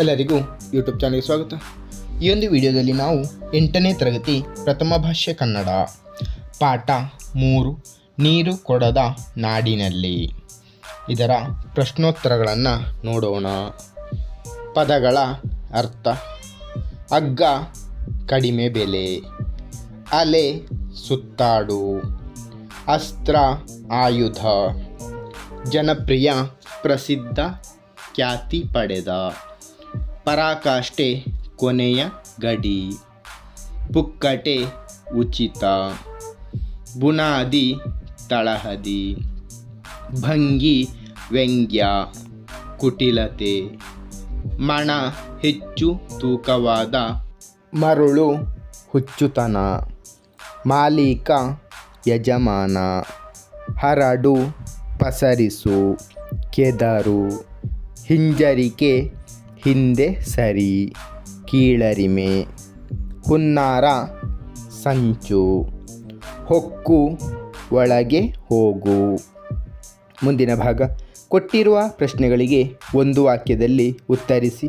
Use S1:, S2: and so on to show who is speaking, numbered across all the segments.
S1: ಎಲ್ಲರಿಗೂ ಯೂಟ್ಯೂಬ್ ಚಾನಲ್ಗೆ ಸ್ವಾಗತ. ಈ ಒಂದು ವಿಡಿಯೋದಲ್ಲಿ ನಾವು ಎಂಟನೇ ತರಗತಿ ಪ್ರಥಮ ಭಾಷೆ ಕನ್ನಡ ಪಾಠ ಮೂರು, ನೀರು ಕೊಡದ ನಾಡಿನಲ್ಲಿ. ಇದರ ಪ್ರಶ್ನೋತ್ತರಗಳನ್ನು ನೋಡೋಣ. ಪದಗಳ ಅರ್ಥ ಅಗ್ಗ ಕಡಿಮೆ ಬೆಲೆ, ಅಲೆ, ಸುತ್ತಾಡು, ಅಸ್ತ್ರ, ಆಯುಧ, ಜನಪ್ರಿಯ, ಪ್ರಸಿದ್ಧ, ಖ್ಯಾತಿ ಪಡೆದ. ಪರಾಕಾಷ್ಠೆ ಕೊನೆಯ ಗಡಿ. ಪುಕ್ಕಟೆ ಉಚಿತ. ಬುನಾದಿ ತಳಹದಿ. ಭಂಗಿ ವ್ಯಂಗ್ಯ ಕುಟಿಲತೆ. ಮಣ ಹೆಚ್ಚು ತೂಕವಾದ. ಮರುಳು ಹುಚ್ಚುತನ. ಮಾಲೀಕ ಯಜಮಾನ. ಹರಡು ಪಸರಿಸು. ಕೆದರು ಹಿಂಜರಿಕೆ ಹಿಂದೆ ಸರಿ, ಕೀಳರಿಮೆ. ಹುನ್ನಾರ, ಸಂಚು. ಹೊಕ್ಕು, ಒಳಗೆ ಹೋಗು. ಮುಂದಿನ ಭಾಗ. ಕೊಟ್ಟಿರುವ ಪ್ರಶ್ನೆಗಳಿಗೆ ಒಂದು ವಾಕ್ಯದಲ್ಲಿ ಉತ್ತರಿಸಿ.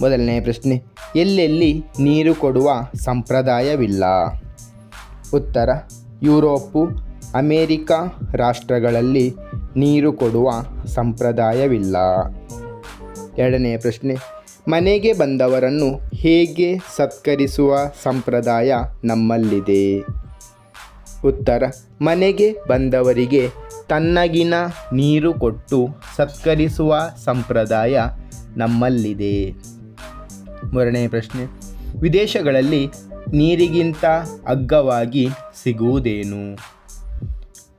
S1: ಮೊದಲನೆಯ ಪ್ರಶ್ನೆ. ಎಲ್ಲೆಲ್ಲಿ ನೀರು ಕೊಡುವ ಸಂಪ್ರದಾಯವಿಲ್ಲ? ಉತ್ತರ. ಯುರೋಪು, ಅಮೇರಿಕಾ ರಾಷ್ಟ್ರಗಳಲ್ಲಿ ನೀರು ಕೊಡುವ ಸಂಪ್ರದಾಯವಿಲ್ಲ. ಎರಡನೆಯ ಪ್ರಶ್ನೆ, ಮನೆಗೆ ಬಂದವರನ್ನು ಹೇಗೆ ಸತ್ಕರಿಸುವ ಸಂಪ್ರದಾಯ ನಮ್ಮಲ್ಲಿದೆ? ಉತ್ತರ, ಮನೆಗೆ ಬಂದವರಿಗೆ ತನ್ನಗಿನ ನೀರು ಕೊಟ್ಟು ಸತ್ಕರಿಸುವ ಸಂಪ್ರದಾಯ ನಮ್ಮಲ್ಲಿದೆ. ಮೂರನೆಯ ಪ್ರಶ್ನೆ, ವಿದೇಶಗಳಲ್ಲಿ ನೀರಿಗಿಂತ ಅಗ್ಗವಾಗಿ ಸಿಗುವುದೇನು?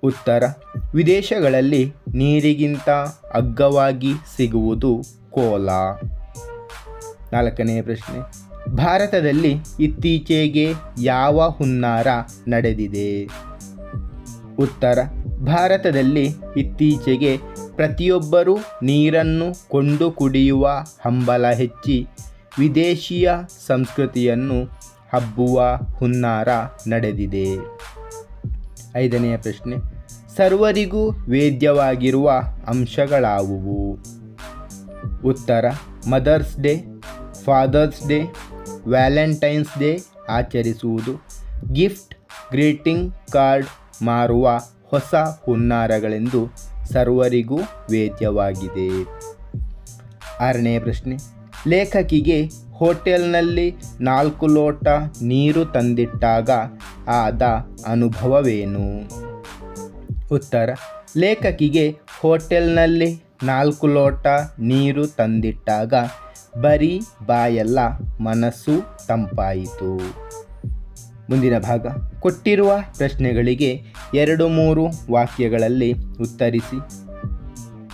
S1: ಉತ್ತರ, ವಿದೇಶಗಳಲ್ಲಿ ನೀರಿಗಿಂತ ಅಗ್ಗವಾಗಿ ಸಿಗುವುದು ಕೋಲ. ನಾಲ್ಕನೇ ಪ್ರಶ್ನೆ. ಭಾರತದಲ್ಲಿ ಇತ್ತೀಚೆಗೆ ಯಾವ ಹುನ್ನಾರ ನಡೆದಿದೆ? ಉತ್ತರ. ಭಾರತದಲ್ಲಿ ಇತ್ತೀಚೆಗೆ ಪ್ರತಿಯೊಬ್ಬರೂ ನೀರನ್ನು ಕೊಂಡು ಕುಡಿಯುವ ಹಂಬಲ ಹೆಚ್ಚಿ ವಿದೇಶಿಯ ಸಂಸ್ಕೃತಿಯನ್ನು ಹಬ್ಬುವ ಹುನ್ನಾರ ನಡೆದಿದೆ. ಐದನೆಯ ಪ್ರಶ್ನೆ. ಸರ್ವರಿಗೂ ವೇದ್ಯವಾಗಿರುವ ಅಂಶಗಳಾವುವು? ಉತ್ತರ, mother's day, father's day, Valentine's day ಆಚರಿಸುವುದು. ಗಿಫ್ಟ್, ಗ್ರೀಟಿಂಗ್ ಕಾರ್ಡ್ ಮಾರುವ ಹೊಸ ಹುನ್ನಾರಗಳೆಂದು ಸರ್ವರಿಗೂ ವೇದ್ಯವಾಗಿದೆ. ಆರನೇ ಪ್ರಶ್ನೆ, ಲೇಖಕಿಗೆ ಹೋಟೆಲ್ನಲ್ಲಿ ನಾಲ್ಕು ಲೋಟ ನೀರು ತಂದಿಟ್ಟಾಗ ಆದ ಅನುಭವವೇನು? ಉತ್ತರ, ಲೇಖಕಿಗೆ ಹೋಟೆಲ್ನಲ್ಲಿ ನಾಲ್ಕು ಲೋಟ ನೀರು ತಂದಿಟ್ಟಾಗ ಬರೀ ಬಾಯಲ್ಲ ಮನಸ್ಸು ತಂಪಾಯಿತು. ಮುಂದಿನ ಭಾಗ. ಕೊಟ್ಟಿರುವ ಪ್ರಶ್ನೆಗಳಿಗೆ ಎರಡು ಮೂರು ವಾಕ್ಯಗಳಲ್ಲಿ ಉತ್ತರಿಸಿ.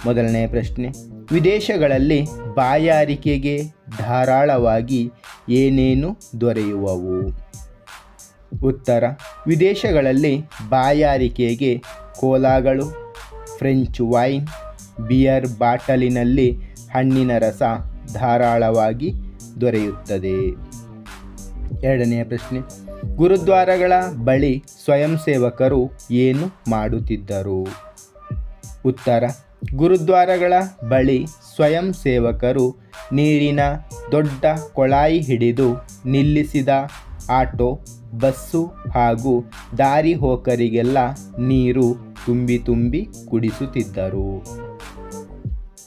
S1: ಮೊದಲನೆಯ ಪ್ರಶ್ನೆ. ವಿದೇಶಗಳಲ್ಲಿ ಬಾಯಾರಿಕೆಗೆ ಧಾರಾಳವಾಗಿ ಏನೇನು ದೊರೆಯುವವು? ಉತ್ತರ. ವಿದೇಶಗಳಲ್ಲಿ ಬಾಯಾರಿಕೆಗೆ ಕೋಲಾಗಳು, ಫ್ರೆಂಚ್ ವೈನ್ ಬಿಯರ್ ಬಾಟಲಿನಲ್ಲಿ ಹಣ್ಣಿನ ರಸ ಧಾರಾಳವಾಗಿ ದೊರೆಯುತ್ತದೆ. ಎರಡನೆಯ ಪ್ರಶ್ನೆ, ಗುರುದ್ವಾರಗಳ ಬಳಿ ಸ್ವಯಂ ಸೇವಕರು ಏನು ಮಾಡುತ್ತಿದ್ದರು? ಉತ್ತರ, ಗುರುದ್ವಾರಗಳ ಬಳಿ ಸ್ವಯಂ ಸೇವಕರು ನೀರಿನ ದೊಡ್ಡ ಕೊಳಾಯಿ ಹಿಡಿದು ನಿಲ್ಲಿಸಿದ ಆಟೋ, ಬಸ್ಸು ಹಾಗೂ ದಾರಿ ಹೋಕರಿಗೆಲ್ಲ ನೀರು ತುಂಬಿ ತುಂಬಿ ಕುಡಿಸುತ್ತಿದ್ದರು.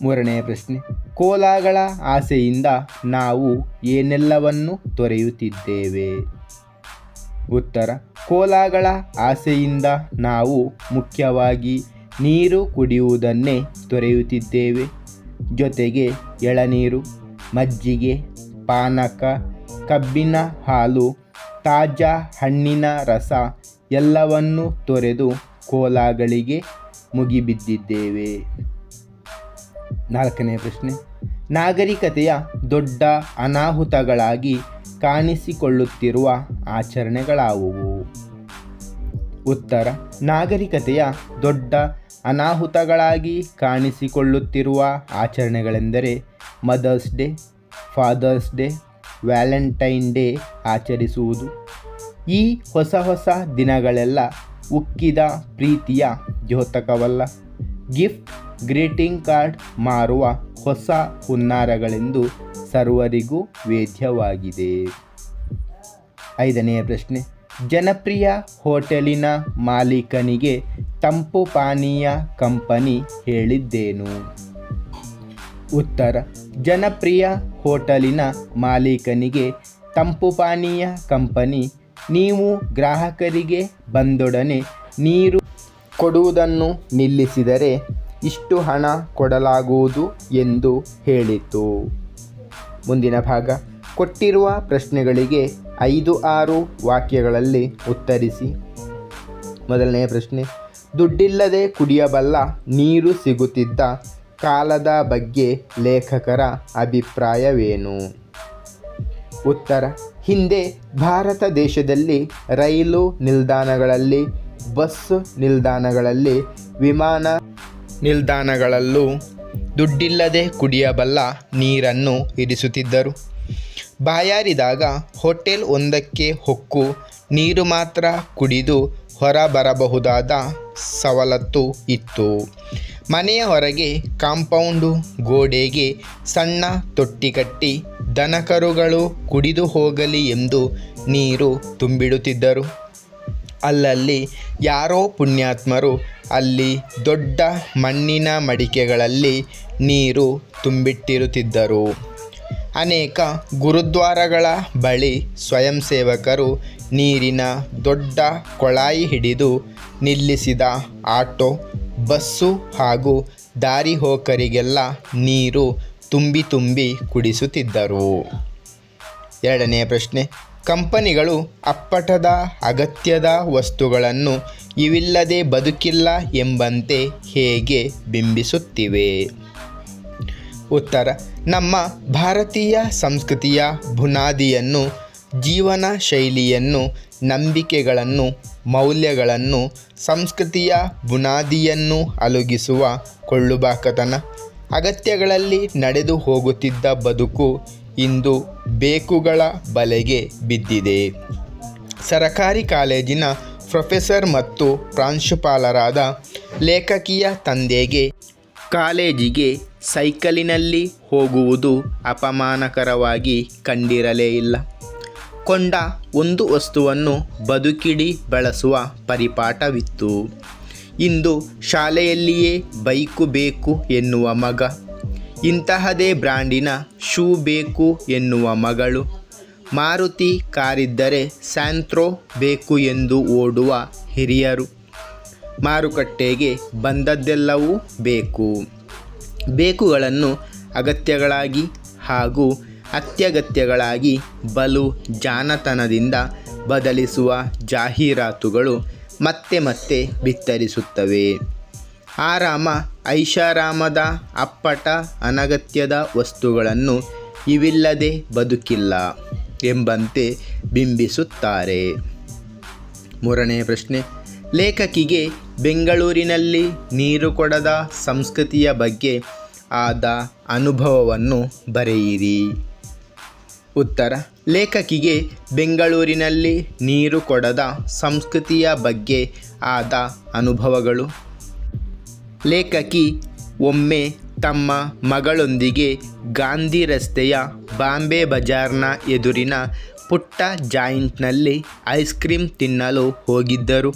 S1: ಮೂರನೆಯ ಪ್ರಶ್ನೆ. ಕೋಲಾಗಳ ಆಸೆಯಿಂದ ನಾವು ಏನೆಲ್ಲವನ್ನು ತೊರೆಯುತ್ತಿದ್ದೇವೆ? ಉತ್ತರ. ಕೋಲಾಗಳ ಆಸೆಯಿಂದ ನಾವು ಮುಖ್ಯವಾಗಿ ನೀರು ಕುಡಿಯುವುದನ್ನೇ ತೊರೆಯುತ್ತಿದ್ದೇವೆ. ಜೊತೆಗೆ ಎಳನೀರು, ಮಜ್ಜಿಗೆ, ಪಾನಕ, ಕಬ್ಬಿನ ಹಾಲು, ತಾಜಾ ಹಣ್ಣಿನ ರಸ ಎಲ್ಲವನ್ನೂ ತೊರೆದು ಕೋಲಾಗಳಿಗೆ ಮುಗಿಬಿದ್ದಿದ್ದೇವೆ. ನಾಲ್ಕನೇ ಪ್ರಶ್ನೆ. ನಾಗರಿಕತೆಯ ದೊಡ್ಡ ಅನಾಹುತಗಳಾಗಿ ಕಾಣಿಸಿಕೊಳ್ಳುತ್ತಿರುವ ಆಚರಣೆಗಳಾವುವು? ಉತ್ತರ, ನಾಗರಿಕತೆಯ ದೊಡ್ಡ ಅನಾಹುತಗಳಾಗಿ ಕಾಣಿಸಿಕೊಳ್ಳುತ್ತಿರುವ ಆಚರಣೆಗಳೆಂದರೆ mother's day, father's day, Valentine day ಆಚರಿಸುವುದು. ಈ ಹೊಸ ಹೊಸ ದಿನಗಳೆಲ್ಲ ಉಕ್ಕಿದ ಪ್ರೀತಿಯ ದ್ಯೋತಕವಲ್ಲ. ಗಿಫ್ಟ್ ಗ್ರೀಟಿಂಗ್ ಕಾರ್ಡ್ ಮಾರುವ ಹೊಸ ಹುನ್ನಾರಗಳೆಂದು ಸರ್ವರಿಗೂ ವೇದ್ಯವಾಗಿದೆ. ಐದನೆಯ ಪ್ರಶ್ನೆ. ಜನಪ್ರಿಯ ಹೋಟೆಲಿನ ಮಾಲೀಕನಿಗೆ ತಂಪು ಪಾನೀಯ ಕಂಪನಿ ಹೇಳಿದ್ದೇನು? ಉತ್ತರ. ಜನಪ್ರಿಯ ಹೋಟೆಲಿನ ಮಾಲೀಕನಿಗೆ ತಂಪು ಪಾನೀಯ ಕಂಪನಿ, ನೀವು ಗ್ರಾಹಕರಿಗೆ ಬಂದೊಡನೆ ನೀರು ಕೊಡುವುದನ್ನು ನಿಲ್ಲಿಸಿದರೆ ಇಷ್ಟು ಹಣ ಕೊಡಲಾಗುವುದು ಎಂದು ಹೇಳಿತು. ಮುಂದಿನ ಭಾಗ. ಕೊಟ್ಟಿರುವ ಪ್ರಶ್ನೆಗಳಿಗೆ ಐದು ಆರು ವಾಕ್ಯಗಳಲ್ಲಿ ಉತ್ತರಿಸಿ. ಮೊದಲನೆಯ ಪ್ರಶ್ನೆ. ದುಡ್ಡಿಲ್ಲದೆ ಕುಡಿಯಬಲ್ಲ ನೀರು ಸಿಗುತ್ತಿದ್ದ ಕಾಲದ ಬಗ್ಗೆ ಲೇಖಕರ ಅಭಿಪ್ರಾಯವೇನು? ಉತ್ತರ. ಹಿಂದೆ ಭಾರತ ದೇಶದಲ್ಲಿ ರೈಲು ನಿಲ್ದಾಣಗಳಲ್ಲಿ, ಬಸ್ ನಿಲ್ದಾಣಗಳಲ್ಲಿ, ವಿಮಾನ ನಿಲ್ದಾಣಗಳಲ್ಲೂ ದುಡ್ಡಿಲ್ಲದೆ ಕುಡಿಯಬಲ್ಲ ನೀರನ್ನು ಇರಿಸುತ್ತಿದ್ದರು. ಬಾಯಾರಿದಾಗ ಹೋಟೆಲ್ ಒಂದಕ್ಕೆ ಹೊಕ್ಕು, ನೀರು ಮಾತ್ರ ಕುಡಿದು ಹೊರಬರಬಹುದಾದ ಸವಲತ್ತು ಇತ್ತು. ಮನೆಯ ಹೊರಗೆ ಕಾಂಪೌಂಡು ಗೋಡೆಗೆ ಸಣ್ಣ ತೊಟ್ಟಿ ಕಟ್ಟಿ ದನಕರುಗಳು ಕುಡಿದು ಹೋಗಲಿ ಎಂದು ನೀರು ತುಂಬಿಡುತ್ತಿದ್ದರು. ಅಲ್ಲಲ್ಲಿ ಯಾರೋ ಪುಣ್ಯಾತ್ಮರು ಅಲ್ಲಿ ದೊಡ್ಡ ಮಣ್ಣಿನ ಮಡಿಕೆಗಳಲ್ಲಿ ನೀರು ತುಂಬಿಟ್ಟಿರುತ್ತಿದ್ದರು. ಅನೇಕ ಗುರುದ್ವಾರಗಳ ಬಳಿ ಸ್ವಯಂ ಸೇವಕರು ನೀರಿನ ದೊಡ್ಡ ಕೊಳಾಯಿ ಹಿಡಿದು ನಿಲ್ಲಿಸಿದ ಆಟೋ, ಬಸ್ಸು ಹಾಗೂ ದಾರಿಹೋಕರಿಗೆಲ್ಲ ನೀರು ತುಂಬಿ ತುಂಬಿ ಕುಡಿಸುತ್ತಿದ್ದರು. ಎರಡನೆಯ ಪ್ರಶ್ನೆ ಕಂಪನಿಗಳು ಅಪ್ಪಟದ ಅಗತ್ಯದ ವಸ್ತುಗಳನ್ನು ಇವಿಲ್ಲದೆ ಬದುಕಿಲ್ಲ ಎಂಬಂತೆ ಹೇಗೆ ಬಿಂಬಿಸುತ್ತಿವೆ? ಉತ್ತರ, ನಮ್ಮ ಭಾರತೀಯ ಸಂಸ್ಕೃತಿಯ ಬುನಾದಿಯನ್ನು, ಜೀವನ ಶೈಲಿಯನ್ನು, ನಂಬಿಕೆಗಳನ್ನು, ಮೌಲ್ಯಗಳನ್ನು, ಸಂಸ್ಕೃತಿಯ ಬುನಾದಿಯನ್ನು ಅಲುಗಿಸುವ ಕೊಳ್ಳುಬಾಕತನ, ಅಗತ್ಯಗಳಲ್ಲಿ ನಡೆದು ಹೋಗುತ್ತಿದ್ದ ಬದುಕು ಇಂದು ಬೇಕುಗಳ ಬಲೆಗೆ ಬಿದ್ದಿದೆ. ಸರಕಾರಿ ಕಾಲೇಜಿನ ಪ್ರೊಫೆಸರ್ ಮತ್ತು ಪ್ರಾಂಶುಪಾಲರಾದ ಲೇಖಕಿಯ ತಂದೆಗೆ ಕಾಲೇಜಿಗೆ ಸೈಕಲಿನಲ್ಲಿ ಹೋಗುವುದು ಅಪಮಾನಕರವಾಗಿ ಕಂಡಿರಲೇ ಇಲ್ಲ. ಕೊಂಡ ಒಂದು ವಸ್ತುವನ್ನು ಬದುಕಿಡಿ ಬಳಸುವ ಪರಿಪಾಠವಿತ್ತು. ಇಂದು ಶಾಲೆಯಲ್ಲಿಯೇ ಬೈಕು ಬೇಕು ಎನ್ನುವ ಮಗ ಇಂತಹದೇ ಬ್ರ್ಯಾಂಡಿನ ಶೂ ಬೇಕು ಎನ್ನುವ ಮಗಳು. ಮಾರುತಿ ಕಾರಿದ್ದರೆ ಸ್ಯಾಂತ್ರೋ ಬೇಕು ಎಂದು ಓಡುವ ಹಿರಿಯರು. ಮಾರುಕಟ್ಟೆಗೆ ಬಂದದ್ದೆಲ್ಲವೂ ಬೇಕು. ಬೇಕುಗಳನ್ನು ಅಗತ್ಯಗಳಾಗಿ ಹಾಗೂ ಅತ್ಯಗತ್ಯಗಳಾಗಿ ಬಲು ಜಾನತನದಿಂದ ಬದಲಿಸುವ ಜಾಹೀರಾತುಗಳು ಮತ್ತೆ ಮತ್ತೆ ಬಿತ್ತರಿಸುತ್ತವೆ. ಆರಾಮ ಐಷಾರಾಮದ ಅಪ್ಪಟ ಅನಗತ್ಯದ ವಸ್ತುಗಳನ್ನು ಇವಿಲ್ಲದೆ ಬದುಕಿಲ್ಲ ಎಂಬಂತೆ ಬಿಂಬಿಸುತ್ತಾರೆ. ಮೂರನೇ ಪ್ರಶ್ನೆ. ಲೇಖಕಿಗೆ ಬೆಂಗಳೂರಿನಲ್ಲಿ ನೀರು ಕೊಡದ ಸಂಸ್ಕೃತಿಯ ಬಗ್ಗೆ ಆದ ಅನುಭವವನ್ನು ಬರೆಯಿರಿ. ಉತ್ತರ. ಲೇಖಕಿಗೆ ಬೆಂಗಳೂರಿನಲ್ಲಿ ನೀರು ಕೊಡದ ಸಂಸ್ಕೃತಿಯ ಬಗ್ಗೆ ಆದ ಅನುಭವಗಳು ಲೇಖಕಿ ಒಮ್ಮೆ ತಮ್ಮ ಮಗಳೊಂದಿಗೆ ಗಾಂಧಿ ರಸ್ತೆಯ ಬಾಂಬೆ ಬಜಾರ್ನ ಎದುರಿನ ಪುಟ್ಟ ಜಾಯಿಂಟ್ನಲ್ಲಿ ಐಸ್ ಕ್ರೀಮ್ ತಿನ್ನಲು ಹೋಗಿದ್ದರು.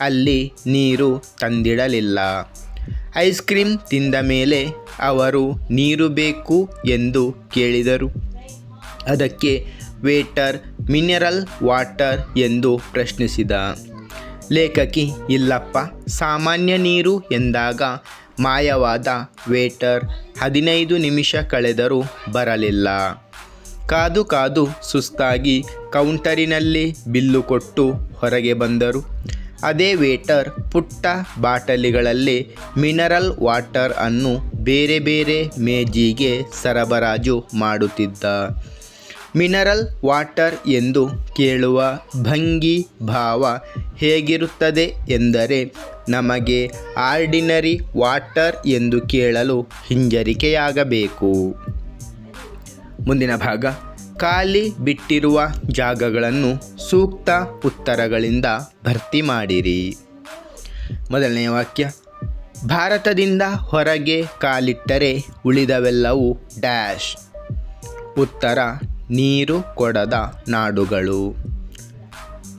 S1: ಅಲ್ಲಿ ನೀರು ತಂದಿಡಲಿಲ್ಲ. ಐಸ್ ಕ್ರೀಮ್ ತಿಂದ ಮೇಲೆ ಅವರು ನೀರು ಬೇಕು ಎಂದು ಕೇಳಿದರು. ಅದಕ್ಕೆ ವೇಟರ್ ಮಿನರಲ್ ವಾಟರ್ ಎಂದು ಪ್ರಶ್ನಿಸಿದ. ಲೇಖಕಿ ಇಲ್ಲಪ್ಪ. ಸಾಮಾನ್ಯ ನೀರು ಎಂದಾಗ ಮಾಯವಾದ ವೇಟರ್ ಹದಿನೈದು ನಿಮಿಷ ಕಳೆದರೂ ಬರಲಿಲ್ಲ. ಕಾದು ಕಾದು ಸುಸ್ತಾಗಿ ಕೌಂಟರಿನಲ್ಲಿ ಬಿಲ್ಲು ಕೊಟ್ಟು ಹೊರಗೆ ಬಂದರು. ಅದೇ ವೇಟರ್ ಪುಟ್ಟ ಬಾಟಲಿಗಳಲ್ಲಿ ಮಿನರಲ್ ವಾಟರ್ ಅನ್ನು ಬೇರೆ ಬೇರೆ ಮೇಜಿಗೆ ಸರಬರಾಜು ಮಾಡುತ್ತಿದ್ದ. ಮಿನರಲ್ ವಾಟರ್ ಎಂದು ಕೇಳುವ ಭಂಗಿ ಭಾವ ಹೇಗಿರುತ್ತದೆ ಎಂದರೆ ನಮಗೆ ಆರ್ಡಿನರಿ ವಾಟರ್ ಎಂದು ಕೇಳಲು ಹಿಂಜರಿಕೆಯಾಗಬೇಕು. ಮುಂದಿನ ಭಾಗ, ಖಾಲಿ ಬಿಟ್ಟಿರುವ ಜಾಗಗಳನ್ನು ಸೂಕ್ತ ಉತ್ತರಗಳಿಂದ ಭರ್ತಿ ಮಾಡಿರಿ. ಮೊದಲನೆಯ ವಾಕ್ಯ, ಭಾರತದಿಂದ ಹೊರಗೆ ಕಾಲಿಟ್ಟರೆ ಉಳಿದವೆಲ್ಲವೂ ಡ್ಯಾಶ್. ಉತ್ತರ ನೀರು ಕೊಡದ ನಾಡುಗಳು.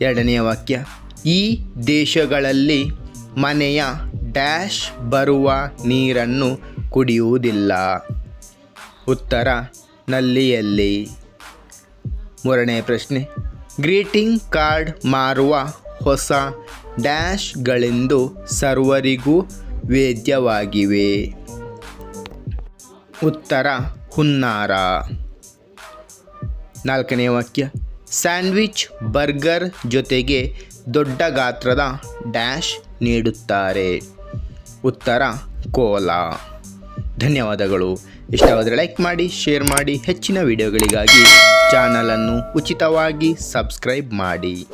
S1: ಎರಡನೆಯ ವಾಕ್ಯ, ಈ ದೇಶಗಳಲ್ಲಿ ಮನೆಯ ಡ್ಯಾಶ್ ಬರುವ ನೀರನ್ನು ಕುಡಿಯುವುದಿಲ್ಲ. ಉತ್ತರ, ನಲ್ಲಿಯಲ್ಲಿ. ಮೂರನೇ ಪ್ರಶ್ನೆ, ಗ್ರೀಟಿಂಗ್ ಕಾರ್ಡ್ ಮಾರುವ ಹೊಸ ಡ್ಯಾಶ್ಗಳೆಂದು ಸರ್ವರಿಗೂ ವೇದ್ಯವಾಗಿವೆ. ಉತ್ತರ, ಹುನ್ನಾರ. ನಾಲ್ಕನೇ ವಾಕ್ಯ. ಸ್ಯಾಂಡ್ವಿಚ್ ಬರ್ಗರ್ ಜೊತೆಗೆ ದೊಡ್ಡ ಗಾತ್ರದ ಡ್ಯಾಶ್ ನೀಡುತ್ತಾರೆ. ಉತ್ತರ, ಕೋಲಾ. ಧನ್ಯವಾದಗಳು. ಇಷ್ಟವಾದರೆ ಲೈಕ್ ಮಾಡಿ, ಶೇರ್ ಮಾಡಿ, ಹೆಚ್ಚಿನ ವಿಡಿಯೋಗಳಿಗಾಗಿ ಚಾನಲನ್ನು ಉಚಿತವಾಗಿ ಸಬ್ಸ್ಕ್ರೈಬ್ ಮಾಡಿ.